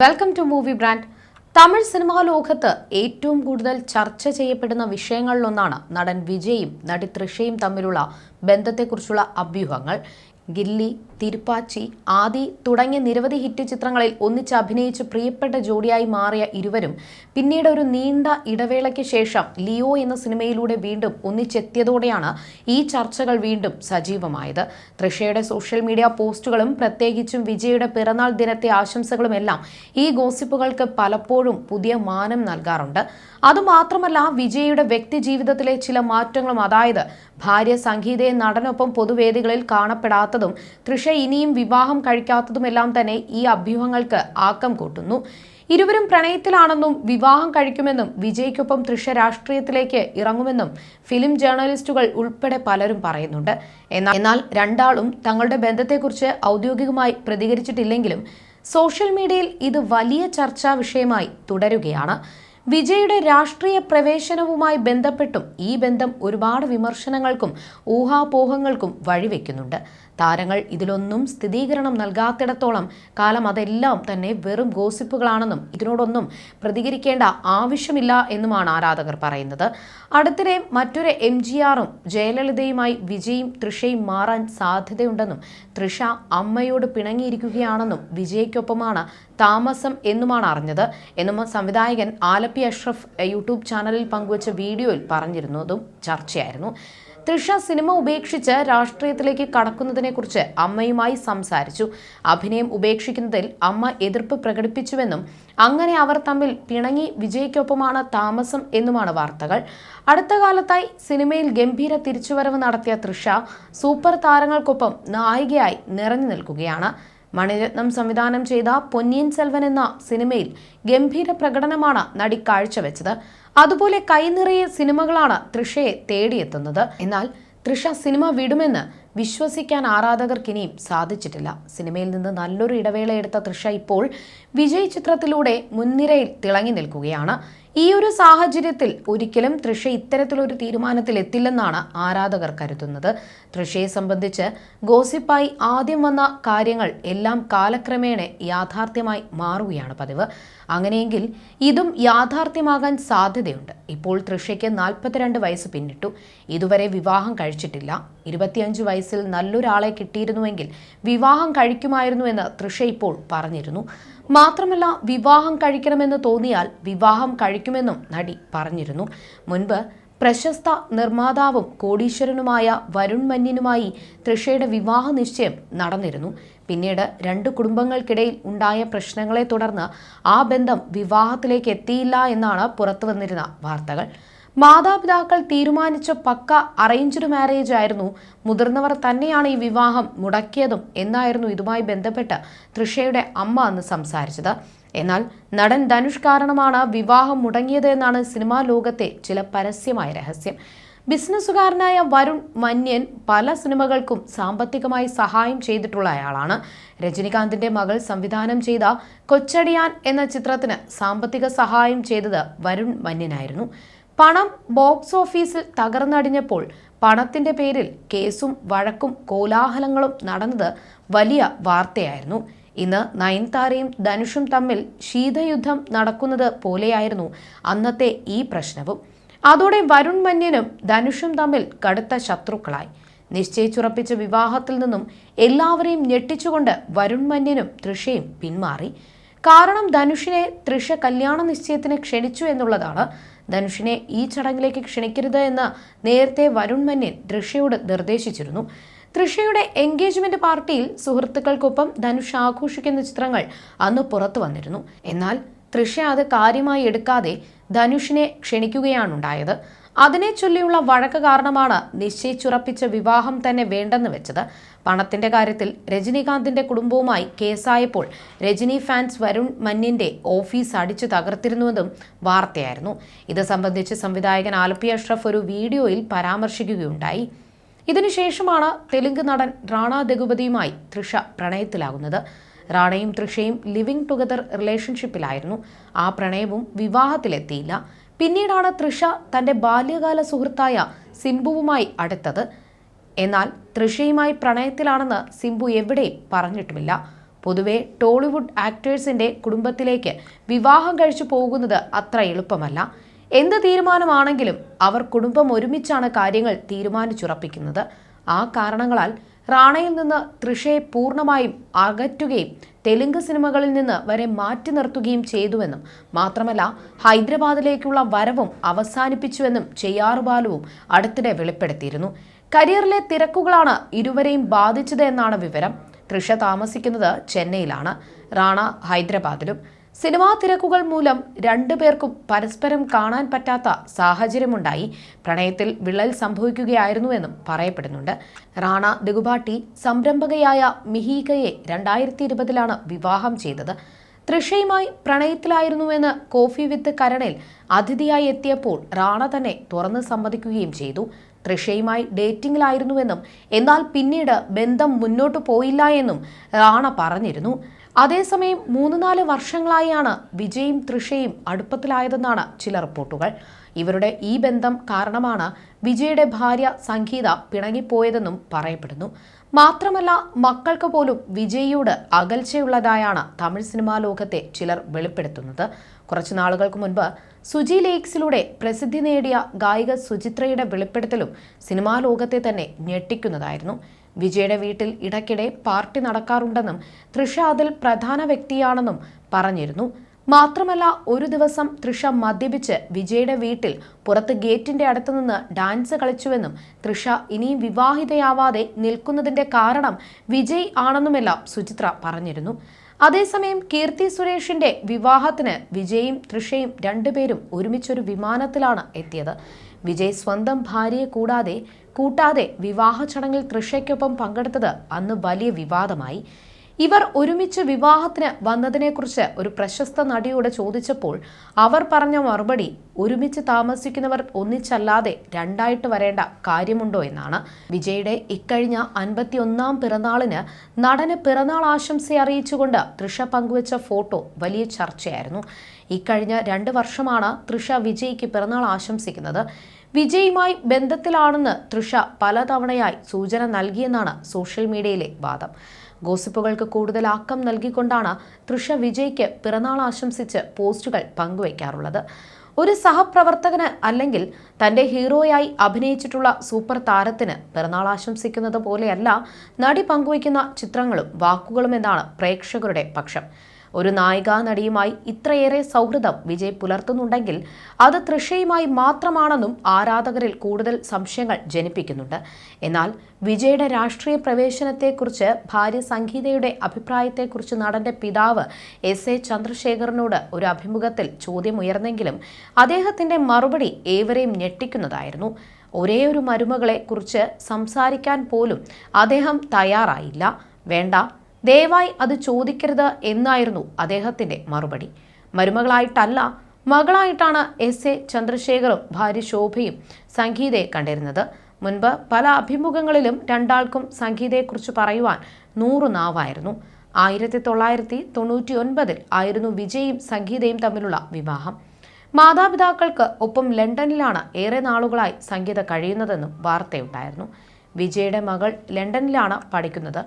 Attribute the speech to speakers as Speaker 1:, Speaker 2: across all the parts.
Speaker 1: Welcome to movie brand Tamil cinema ലോകത്ത് ഏറ്റവും കൂടുതൽ ചർച്ച ചെയ്യപ്പെടുന്ന വിഷയങ്ങളിലൊന്നാണ് നടൻ വിജയും നടി തൃഷയും തമ്മിലുള്ള ബന്ധത്തെക്കുറിച്ചുള്ള അഭ്യൂഹങ്ങൾ. ഗില്ലി തിരുപ്പാച്ചി ആദി തുടങ്ങിയ നിരവധി ഹിറ്റ് ചിത്രങ്ങളിൽ ഒന്നിച്ച് അഭിനയിച്ച് പ്രിയപ്പെട്ട ജോഡിയായി മാറിയ ഇരുവരും പിന്നീട് ഒരു നീണ്ട ഇടവേളയ്ക്ക് ശേഷം ലിയോ എന്ന സിനിമയിലൂടെ വീണ്ടും ഒന്നിച്ചെത്തിയതോടെയാണ് ഈ ചർച്ചകൾ വീണ്ടും സജീവമായത്. തൃഷയുടെ സോഷ്യൽ മീഡിയ പോസ്റ്റുകളും പ്രത്യേകിച്ചും വിജയുടെ പിറന്നാൾ ദിനത്തെ ആശംസകളുമെല്ലാം ഈ ഗോസിപ്പുകൾക്ക് പലപ്പോഴും പുതിയ മാനം നൽകാറുണ്ട്. അതുമാത്രമല്ല വിജയുടെ വ്യക്തി ജീവിതത്തിലെ ചില മാറ്റങ്ങളും അതായത് ഭാര്യ സംഗീതയെ നടനൊപ്പം പൊതുവേദികളിൽ കാണപ്പെടാത്തതും തൃഷ ഇനിയും വിവാഹം കഴിക്കാത്തതുമെല്ലാം തന്നെ ഈ അഭ്യൂഹങ്ങൾക്ക് ആക്കം കൂട്ടുന്നു. ഇരുവരും പ്രണയത്തിലാണെന്നും വിവാഹം കഴിക്കുമെന്നും വിജയ്ക്കൊപ്പം തൃശ രാഷ്ട്രീയത്തിലേക്ക് ഇറങ്ങുമെന്നും ഫിലിം ജേർണലിസ്റ്റുകൾ ഉൾപ്പെടെ പലരും പറയുന്നുണ്ട്. എന്നാൽ രണ്ടാളും തങ്ങളുടെ ബന്ധത്തെക്കുറിച്ച് ഔദ്യോഗികമായി പ്രതികരിച്ചിട്ടില്ലെങ്കിലും സോഷ്യൽ മീഡിയയിൽ ഇത് വലിയ ചർച്ചാ വിഷയമായി തുടരുകയാണ്. വിജയുടെ രാഷ്ട്രീയ പ്രവേശനവുമായി ബന്ധപ്പെട്ടും ഈ ബന്ധം ഒരുപാട് വിമർശനങ്ങൾക്കും ഊഹാപോഹങ്ങൾക്കും വഴിവെക്കുന്നുണ്ട്. താരങ്ങൾ ഇതിലൊന്നും സ്ഥിരീകരണം നൽകാത്തിടത്തോളം കാലം അതെല്ലാം തന്നെ വെറും ഗോസിപ്പുകളാണെന്നും ഇതിനോടൊന്നും പ്രതികരിക്കേണ്ട ആവശ്യമില്ല എന്നുമാണ് ആരാധകർ പറയുന്നത്. അടുത്തിടെ മറ്റൊരു എം ജി ആറും ജയലളിതയുമായി വിജയും തൃഷയും മാറാൻ സാധ്യതയുണ്ടെന്നും തൃഷ അമ്മയോട് പിണങ്ങിയിരിക്കുകയാണെന്നും വിജയ്ക്കൊപ്പമാണ് താമസം എന്നുമാണ് അറിഞ്ഞത്. എന്നും സംവിധായകൻ ആലപ്പി അഷ്റഫ് യൂട്യൂബ് ചാനലിൽ പങ്കുവച്ച വീഡിയോയിൽ പറഞ്ഞിരുന്നതും ചർച്ചയായിരുന്നു. തൃഷ സിനിമ ഉപേക്ഷിച്ച് രാഷ്ട്രീയത്തിലേക്ക് കടക്കുന്നതിനെക്കുറിച്ച് അമ്മയുമായി സംസാരിച്ചു. അഭിനയം ഉപേക്ഷിക്കുന്നതിൽ അമ്മ എതിർപ്പ് പ്രകടിപ്പിച്ചുവെന്നും അങ്ങനെ അവർ തമ്മിൽ പിണങ്ങി വിജയ്ക്കൊപ്പമാണ് താമസം എന്നുമാണ് വാർത്തകൾ. അടുത്ത കാലത്തായി സിനിമയിൽ ഗംഭീര തിരിച്ചുവരവ് നടത്തിയ തൃഷ സൂപ്പർ താരങ്ങൾക്കൊപ്പം നായികയായി നിറഞ്ഞു നിൽക്കുകയാണ്. മണിരത്നം സംവിധാനം ചെയ്ത പൊന്നിയിൻ സെൽവൻ എന്ന സിനിമയിൽ ഗംഭീര പ്രകടനമാണ് നടി കാഴ്ചവെച്ചത്. അതുപോലെ കൈനിറയെ സിനിമകളാണ് തൃഷയെ തേടിയെത്തുന്നത്. എന്നാൽ തൃഷ സിനിമ വിടുമെന്ന് വിശ്വസിക്കാൻ ആരാധകർക്ക് ഇനിയും സാധിച്ചിട്ടില്ല. സിനിമയിൽ നിന്ന് നല്ലൊരു ഇടവേള എടുത്ത തൃഷ ഇപ്പോൾ വിജയ് ചിത്രത്തിലൂടെ മുൻനിരയിൽ തിളങ്ങി നിൽക്കുകയാണ്. ഈ ഒരു സാഹചര്യത്തിൽ ഒരിക്കലും തൃഷ ഇത്തരത്തിലൊരു തീരുമാനത്തിൽ എത്തില്ലെന്നാണ് ആരാധകർ കരുതുന്നത്. തൃഷയെ സംബന്ധിച്ച് ഗോസിപ്പായി ആദ്യം വന്ന കാര്യങ്ങൾ എല്ലാം കാലക്രമേണ യാഥാർത്ഥ്യമായി മാറുകയാണ് പതിവ്. അങ്ങനെയെങ്കിൽ ഇതും യാഥാർത്ഥ്യമാകാൻ സാധ്യതയുണ്ട്. ഇപ്പോൾ തൃഷയ്ക്ക് നാൽപ്പത്തിരണ്ട് വയസ്സ് പിന്നിട്ടു. ഇതുവരെ വിവാഹം കഴിച്ചിട്ടില്ല. ഇരുപത്തിയഞ്ച് വയസ്സിൽ നല്ലൊരാളെ കിട്ടിയിരുന്നുവെങ്കിൽ വിവാഹം കഴിക്കുമായിരുന്നുവെന്ന് തൃഷ ഇപ്പോൾ പറഞ്ഞിരുന്നു. മാത്രമല്ല വിവാഹം കഴിക്കണമെന്ന് തോന്നിയാൽ വിവാഹം കഴിക്കുമെന്നും നടി പറഞ്ഞിരുന്നു. മുൻപ് പ്രശസ്ത നിർമ്മാതാവും കോടീശ്വരനുമായ വരുൺ മന്യനുമായി തൃഷയുടെ വിവാഹ നിശ്ചയം നടന്നിരുന്നു. പിന്നീട് രണ്ട് കുടുംബങ്ങൾക്കിടയിൽ ഉണ്ടായ പ്രശ്നങ്ങളെ തുടർന്ന് ആ ബന്ധം വിവാഹത്തിലേക്ക് എത്തിയില്ല എന്നാണ് പുറത്തു വന്നിരുന്ന വാർത്തകൾ. മാതാപിതാക്കൾ തീരുമാനിച്ച പക്ക അറേഞ്ച്ഡ് മാരേജ് ആയിരുന്നു. മുതിർന്നവർ തന്നെയാണ് ഈ വിവാഹം മുടക്കിയതും എന്നായിരുന്നു ഇതുമായി ബന്ധപ്പെട്ട് തൃഷയുടെ അമ്മ അന്ന് സംസാരിച്ചത്. എന്നാൽ നടൻ ധനുഷ് കാരണമാണ് വിവാഹം മുടങ്ങിയത് എന്നാണ് സിനിമാ ലോകത്തെ ചില പരസ്യമായ രഹസ്യം. ബിസിനസ്സുകാരനായ വരുൺ മന്യൻ പല സിനിമകൾക്കും സാമ്പത്തികമായി സഹായം ചെയ്തിട്ടുള്ള അയാളാണ് രജനികാന്തിന്റെ മകൾ സംവിധാനം ചെയ്ത കൊച്ചടിയാൻ എന്ന ചിത്രത്തിന് സാമ്പത്തിക സഹായം ചെയ്തത് വരുൺ മന്യനായിരുന്നു. പണം ബോക്സ് ഓഫീസിൽ തകർന്നടിഞ്ഞപ്പോൾ പണത്തിന്റെ പേരിൽ കേസും വഴക്കും കോലാഹലങ്ങളും നടന്നത് വലിയ വാർത്തയായിരുന്നു. ഇന്ന് നയൻതാരയും ധനുഷും തമ്മിൽ ശീതയുദ്ധം നടക്കുന്നത് പോലെയായിരുന്നു അന്നത്തെ ഈ പ്രശ്നവും. അതോടെ വരുൺ മന്യനും ധനുഷും തമ്മിൽ കടുത്ത ശത്രുക്കളായി. നിശ്ചയിച്ചുറപ്പിച്ച വിവാഹത്തിൽ നിന്നും എല്ലാവരെയും ഞെട്ടിച്ചുകൊണ്ട് വരുൺ മന്യനും തൃഷയും പിന്മാറി. കാരണം ധനുഷിനെ തൃഷ കല്യാണ നിശ്ചയത്തിന് ക്ഷണിച്ചു എന്നുള്ളതാണ് ധനുഷിനെ ഈ ചടങ്ങിലേക്ക് ക്ഷണിക്കരുത് എന്ന് നേരത്തെ വരുൺ മന്യൻ തൃഷയോട് നിർദ്ദേശിച്ചിരുന്നു. തൃഷയുടെ എൻഗേജ്മെന്റ് പാർട്ടിയിൽ സുഹൃത്തുക്കൾക്കൊപ്പം ധനുഷ് ആഘോഷിക്കുന്ന ചിത്രങ്ങൾ അന്ന് പുറത്തു വന്നിരുന്നു. എന്നാൽ തൃഷ അത് കാര്യമായി എടുക്കാതെ ധനുഷിനെ ക്ഷണിക്കുകയാണുണ്ടായത്. അതിനെ ചൊല്ലിയുള്ള വഴക്ക് കാരണമാണ് നിശ്ചയിച്ചുറപ്പിച്ച വിവാഹം തന്നെ വേണ്ടെന്ന് വെച്ചത്. പണത്തിന്റെ കാര്യത്തിൽ രജനീകാന്തിന്റെ കുടുംബവുമായി കേസായപ്പോൾ രജനി ഫാൻസ് വരുൺ മന്യന്റെ ഓഫീസ് അടിച്ചു തകർത്തിരുന്നുവെന്നും വാർത്തയായിരുന്നു. ഇത് സംബന്ധിച്ച് സംവിധായകൻ ആലപ്പി അഷ്റഫ് ഒരു വീഡിയോയിൽ പരാമർശിക്കുകയുണ്ടായി. ഇതിനുശേഷമാണ് തെലുങ്ക് നടൻ റാണ ദഗുപതിയുമായി തൃഷ പ്രണയത്തിലാകുന്നത്. റാണയും തൃഷയും ലിവിംഗ് ടുഗദർ റിലേഷൻഷിപ്പിലായിരുന്നു. ആ പ്രണയവും വിവാഹത്തിലെത്തിയില്ല. പിന്നീടാണ് തൃഷ തന്റെ ബാല്യകാല സുഹൃത്തായ സിംബുവുമായി അടുത്തത്. എന്നാൽ തൃഷയുമായി പ്രണയത്തിലാണെന്ന് സിംബു എവിടെയും പറഞ്ഞിട്ടുമില്ല. പൊതുവെ ടോളിവുഡ് ആക്ടേഴ്സിന്റെ കുടുംബത്തിലേക്ക് വിവാഹം കഴിച്ചു പോകുന്നത് അത്ര എളുപ്പമല്ല. എന്ത് തീരുമാനമാണെങ്കിലും അവർ കുടുംബം ഒരുമിച്ചാണ് കാര്യങ്ങൾ തീരുമാനിച്ചുറപ്പിക്കുന്നത്. ആ കാരണങ്ങളാൽ റാണയിൽ നിന്ന് തൃഷയെ പൂർണമായും അകറ്റുകയും തെലുങ്ക് സിനിമകളിൽ നിന്ന് വരെ മാറ്റി നിർത്തുകയും ചെയ്തുവെന്നും മാത്രമല്ല ഹൈദരാബാദിലേക്കുള്ള വരവും അവസാനിപ്പിച്ചുവെന്നും ചെയ്യാറു ബാലുവും അടുത്തിടെ വെളിപ്പെടുത്തിയിരുന്നു. കരിയറിലെ തിരക്കുകളാണ് ഇരുവരെയും ബാധിച്ചത് എന്നാണ് വിവരം. തൃഷ താമസിക്കുന്നത് ചെന്നൈയിലാണ്. റാണ ഹൈദരാബാദിലും. സിനിമാ തിരക്കുകൾ മൂലം രണ്ടുപേർക്കും പരസ്പരം കാണാൻ പറ്റാത്ത സാഹചര്യമുണ്ടായി. പ്രണയത്തിൽ വിള്ളൽ സംഭവിക്കുകയായിരുന്നുവെന്നും പറയപ്പെടുന്നുണ്ട്. റാണ ദഗുബാട്ടി സംരംഭകയായ മിഹീകയെ രണ്ടായിരത്തി ഇരുപതിലാണ് വിവാഹം ചെയ്തത്. തൃഷയുമായി പ്രണയത്തിലായിരുന്നുവെന്ന് കോഫി വിത്ത് കരണിൽ അതിഥിയായി എത്തിയപ്പോൾ റാണ തന്നെ തുറന്ന് സമ്മതിക്കുകയും ചെയ്തു. തൃഷയുമായി ഡേറ്റിംഗിലായിരുന്നുവെന്നും എന്നാൽ പിന്നീട് ബന്ധം മുന്നോട്ടു പോയില്ല എന്നും റാണ പറഞ്ഞിരുന്നു. അതേസമയം മൂന്ന് നാല് വർഷങ്ങളായാണ് വിജയും തൃഷയും അടുപ്പത്തിലായതെന്നാണ് ചില റിപ്പോർട്ടുകൾ. ഇവരുടെ ഈ ബന്ധം കാരണമാണ് വിജയുടെ ഭാര്യ സംഗീത പിണങ്ങിപ്പോയതെന്നും പറയപ്പെടുന്നു. മാത്രമല്ല മക്കൾക്ക് പോലും വിജയിയോട് അകൽച്ചയുള്ളതായാണ് തമിഴ് സിനിമാ ലോകത്തെ ചിലർ വെളിപ്പെടുത്തുന്നത്. കുറച്ചു നാളുകൾക്ക് മുൻപ് സുജി ലേക്സിലൂടെ പ്രസിദ്ധി നേടിയ ഗായിക സുചിത്രയുടെ വെളിപ്പെടുത്തലും സിനിമാ ലോകത്തെ തന്നെ ഞെട്ടിക്കുന്നതായിരുന്നു. വിജയുടെ വീട്ടിൽ ഇടയ്ക്കിടെ പാർട്ടി നടക്കാറുണ്ടെന്നും തൃഷ അതിൽ പ്രധാന വ്യക്തിയാണെന്നും പറഞ്ഞിരുന്നു. മാത്രമല്ല ഒരു ദിവസം തൃഷ മദ്യപിച്ച് വിജയുടെ വീട്ടിൽ പുറത്ത് ഗേറ്റിന്റെ അടുത്തുനിന്ന് ഡാൻസ് കളിച്ചുവെന്നും തൃഷ ഇനിയും വിവാഹിതയാവാതെ നിൽക്കുന്നതിന്റെ കാരണം വിജയ് ആണെന്നുമെല്ലാം സുചിത്ര പറഞ്ഞിരുന്നു. അതേസമയം കീർത്തി സുരേഷിന്റെ വിവാഹത്തിന് വിജയും തൃഷയും രണ്ടുപേരും ഒരുമിച്ചൊരു വിമാനത്തിലാണ് എത്തിയത്. വിജയ് സ്വന്തം ഭാര്യയെ കൂടാതെ കൂട്ടാതെ വിവാഹ ചടങ്ങിൽ തൃഷയ്ക്കൊപ്പം പങ്കെടുത്തത് അന്ന് വലിയ വിവാദമായി. ഇവർ ഒരുമിച്ച് വിവാഹത്തിന് വന്നതിനെക്കുറിച്ച് ഒരു പ്രശസ്ത നടിയോട് ചോദിച്ചപ്പോൾ അവർ പറഞ്ഞ മറുപടി ഒരുമിച്ച് താമസിക്കുന്നവർ ഒന്നിച്ചല്ലാതെ രണ്ടായിട്ട് വരേണ്ട കാര്യമുണ്ടോ എന്നാണ്. വിജയുടെ ഇക്കഴിഞ്ഞ അൻപത്തിയൊന്നാം പിറന്നാളിന് നടന് പിറന്നാൾ ആശംസ അറിയിച്ചുകൊണ്ട് തൃഷ പങ്കുവച്ച ഫോട്ടോ വലിയ ചർച്ചയായിരുന്നു. ഇക്കഴിഞ്ഞ രണ്ട് വർഷമാണ് തൃഷ വിജയ്ക്ക് പിറന്നാൾ ആശംസിക്കുന്നത്. വിജയുമായി ബന്ധത്തിലാണെന്ന് തൃഷ പലതവണയായി സൂചന നൽകിയെന്നാണ് സോഷ്യൽ മീഡിയയിലെ വാദം. ഗോസിപ്പുകൾക്ക് കൂടുതൽ ആക്കം നൽകിക്കൊണ്ടാണ് തൃഷ വിജയ്ക്ക് പിറന്നാൾ ആശംസിച്ച് പോസ്റ്റുകൾ പങ്കുവയ്ക്കാറുള്ളത് ഒരു സഹപ്രവർത്തകന് അല്ലെങ്കിൽ തന്റെ ഹീറോയായി അഭിനയിച്ചിട്ടുള്ള സൂപ്പർ താരത്തിന് പിറന്നാൾ ആശംസിക്കുന്നത് പോലെയല്ല നടി പങ്കുവയ്ക്കുന്ന ചിത്രങ്ങളും വാക്കുകളും എന്നാണ് പ്രേക്ഷകരുടെ പക്ഷം. ഒരു നായികാ നടിയുമായി ഇത്രയേറെ സൗഹൃദം വിജയ് പുലർത്തുന്നുണ്ടെങ്കിൽ അത് തൃഷയുമായി മാത്രമാണെന്നും ആരാധകരിൽ കൂടുതൽ സംശയങ്ങൾ ജനിപ്പിക്കുന്നുണ്ട്. എന്നാൽ വിജയുടെ രാഷ്ട്രീയ പ്രവേശനത്തെക്കുറിച്ച് ഭാര്യ സംഗീതയുടെ അഭിപ്രായത്തെക്കുറിച്ച് നടന്റെ പിതാവ് എസ് എ ചന്ദ്രശേഖരനോട് ഒരു അഭിമുഖത്തിൽ ചോദ്യമുയർന്നെങ്കിലും അദ്ദേഹത്തിന്റെ മറുപടി ഏവരെയും ഞെട്ടിക്കുന്നതായിരുന്നു. ഒരേ ഒരു മരുമകളെ കുറിച്ച് സംസാരിക്കാൻ പോലും അദ്ദേഹം തയ്യാറായില്ല. വേണ്ട ദയവായി അത് ചോദിക്കരുത് എന്നായിരുന്നു അദ്ദേഹത്തിന്റെ മറുപടി. മരുമകളായിട്ടല്ല മകളായിട്ടാണ് എസ്. എ. ചന്ദ്രശേഖറും ഭാര്യ ശോഭയും സംഗീതയെ കണ്ടിരുന്നത്. മുൻപ് പല അഭിമുഖങ്ങളിലും രണ്ടാൾക്കും സംഗീതയെക്കുറിച്ച് പറയുവാൻ നൂറു നാവായിരുന്നു. ആയിരത്തി തൊള്ളായിരത്തി തൊണ്ണൂറ്റി ഒൻപതിൽ ആയിരുന്നു വിജയും സംഗീതയും തമ്മിലുള്ള വിവാഹം. മാതാപിതാക്കൾക്ക് ഒപ്പം ലണ്ടനിലാണ് ഏറെ നാളുകളായി സംഗീത കഴിയുന്നതെന്നും വാർത്തയുണ്ടായിരുന്നു. വിജയുടെ മകൾ ലണ്ടനിലാണ് പഠിക്കുന്നത്.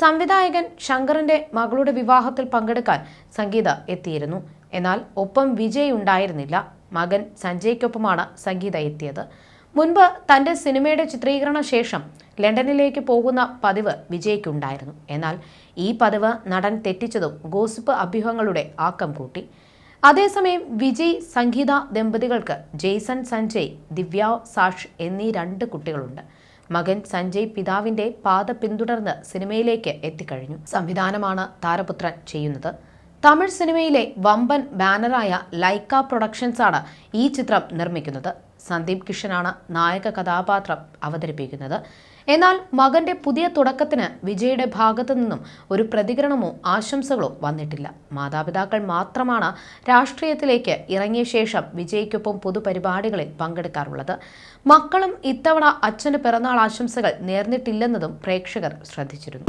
Speaker 1: സംവിധായകൻ ശങ്കറിന്റെ മകളുടെ വിവാഹത്തിൽ പങ്കെടുക്കാൻ സംഗീത എത്തിയിരുന്നു. എന്നാൽ ഒപ്പം വിജയ് ഉണ്ടായിരുന്നില്ല. മകൻ സഞ്ജയ്ക്കൊപ്പമാണ് സംഗീത എത്തിയത്. മുൻപ് തന്റെ സിനിമയുടെ ചിത്രീകരണ ശേഷം ലണ്ടനിലേക്ക് പോകുന്ന പതിവ് വിജയ്ക്കുണ്ടായിരുന്നു. എന്നാൽ ഈ പതിവ് നടൻ തെറ്റിച്ചതും ഗോസിപ്പ് അഭ്യൂഹങ്ങളുടെ ആക്കം കൂട്ടി. അതേസമയം വിജയ് സംഗീത ദമ്പതികൾക്ക് ജെയ്സൺ സഞ്ജയ് ദിവ്യ സാഷ് എന്നീ രണ്ട് കുട്ടികളുണ്ട്. മകൻ സഞ്ജയ് പിതാവിന്റെ പാത പിന്തുടർന്ന് സിനിമയിലേക്ക് എത്തിക്കഴിഞ്ഞു. സംവിധാനമാണ് താരപുത്രൻ ചെയ്യുന്നത്. തമിഴ് സിനിമയിലെ വമ്പൻ ബാനറായ ലൈക്ക പ്രൊഡക്ഷൻസാണ് ഈ ചിത്രം നിർമ്മിക്കുന്നത്. സന്ദീപ് കിഷനാണ് നായക കഥാപാത്രം അവതരിപ്പിക്കുന്നത്. എന്നാൽ മകന്റെ പുതിയ തുടക്കത്തിന് വിജയുടെ ഭാഗത്തു നിന്നും ഒരു പ്രതികരണമോ ആശംസകളോ വന്നിട്ടില്ല. മാതാപിതാക്കൾ മാത്രമാണ് രാഷ്ട്രീയത്തിലേക്ക് ഇറങ്ങിയ ശേഷം വിജയ്ക്കൊപ്പം പൊതുപരിപാടികളിൽ പങ്കെടുക്കാറുള്ളത്. മക്കളും ഇത്തവണ അച്ഛന് പിറന്നാൾ ആശംസകൾ നേർന്നിട്ടില്ലെന്നതും പ്രേക്ഷകർ ശ്രദ്ധിച്ചിരുന്നു.